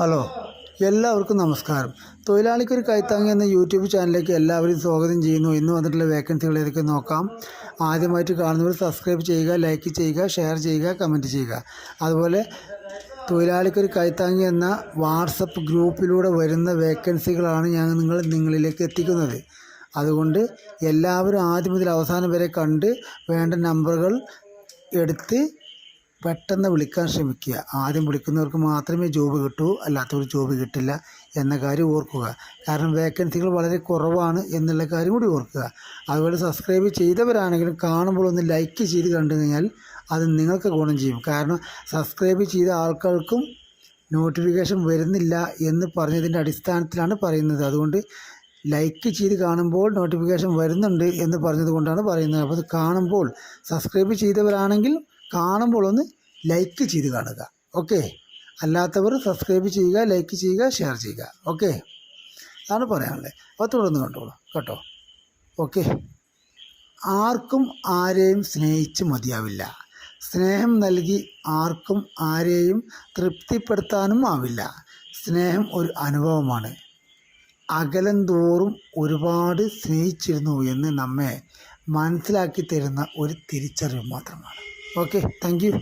Hello എല്ലാവർക്കും നമസ്കാരം. തൊഴിലാളിക്കൊരു കൈത്താങ്ങി എന്ന യൂട്യൂബ് ചാനലിലേക്ക് എല്ലാവരും സ്വാഗതം ചെയ്യുന്നു. ഇന്ന് വന്നിട്ടുള്ള വേക്കൻസികൾ ഏതൊക്കെ നോക്കാം. ആദ്യമായിട്ട് കാണുന്നവർ സബ്സ്ക്രൈബ് ചെയ്യുക ലൈക്ക് ചെയ്യുക ഷെയർ ചെയ്യുക കമന്റ് ചെയ്യുക. അതുപോലെ തൊഴിലാളിക്കൊരു കൈത്താങ്ങി എന്ന വാട്സപ്പ് ഗ്രൂപ്പിലൂടെ വരുന്ന വേക്കൻസികളാണ് ഞാൻ നിങ്ങൾ നിങ്ങളിലേക്ക് എത്തിക്കുന്നത്. അതുകൊണ്ട് എല്ലാവരും ആദ്യം മുതൽ അവസാനം വരെ കണ്ട് വേണ്ട നമ്പറുകൾ എടുത്ത് പെട്ടെന്ന് വിളിക്കാൻ ശ്രമിക്കുക. ആദ്യം വിളിക്കുന്നവർക്ക് മാത്രമേ ജോബ് കിട്ടൂ അല്ലാത്തവർ ജോബ് കിട്ടില്ല എന്ന കാര്യം ഓർക്കുക. കാരണം വേക്കൻസികൾ വളരെ കുറവാണ് എന്നുള്ള കാര്യം കൂടി ഓർക്കുക. അതുപോലെ സബ്സ്ക്രൈബ് ചെയ്തവരാണെങ്കിലും കാണുമ്പോൾ ഒന്ന് ലൈക്ക് ചെയ്ത് കണ്ടു കഴിഞ്ഞാൽ അത് നിങ്ങൾക്ക് ഗുണം ചെയ്യും. കാരണം സബ്സ്ക്രൈബ് ചെയ്ത ആൾക്കാർക്കും നോട്ടിഫിക്കേഷൻ വരുന്നില്ല എന്ന് പറഞ്ഞതിന്റെ അടിസ്ഥാനത്തിലാണ് പറയുന്നത്. അതുകൊണ്ട് ലൈക്ക് ചെയ്ത് കാണുമ്പോൾ നോട്ടിഫിക്കേഷൻ വരുന്നുണ്ട് എന്ന് പറഞ്ഞത് കൊണ്ടാണ് പറയുന്നത്. അപ്പോൾ അത് കാണുമ്പോൾ സബ്സ്ക്രൈബ് ചെയ്തവരാണെങ്കിൽ കാണുമ്പോൾ ഒന്ന് ലൈക്ക് ചെയ്ത് കാണുക. ഓക്കെ അല്ലാത്തവർ സബ്സ്ക്രൈബ് ചെയ്യുക ലൈക്ക് ചെയ്യുക ഷെയർ ചെയ്യുക. ഓക്കെ അതാണ് പറയാനുള്ളത്. അപ്പോൾ തുടർന്ന് കണ്ടോളൂ. കേട്ടോ? ഓക്കെ ആർക്കും ആരെയും സ്നേഹിച്ച് മതിയാവില്ല. സ്നേഹം നൽകി ആർക്കും ആരെയും തൃപ്തിപ്പെടുത്താനും ആവില്ല. സ്നേഹം ഒരു അനുഭവമാണ്. അകലം തോറും ഒരുപാട് സ്നേഹിച്ചിരുന്നു എന്ന് നമ്മെ മനസ്സിലാക്കി തരുന്ന ഒരു തിരിച്ചറിവ് മാത്രമാണ്. Okay thank you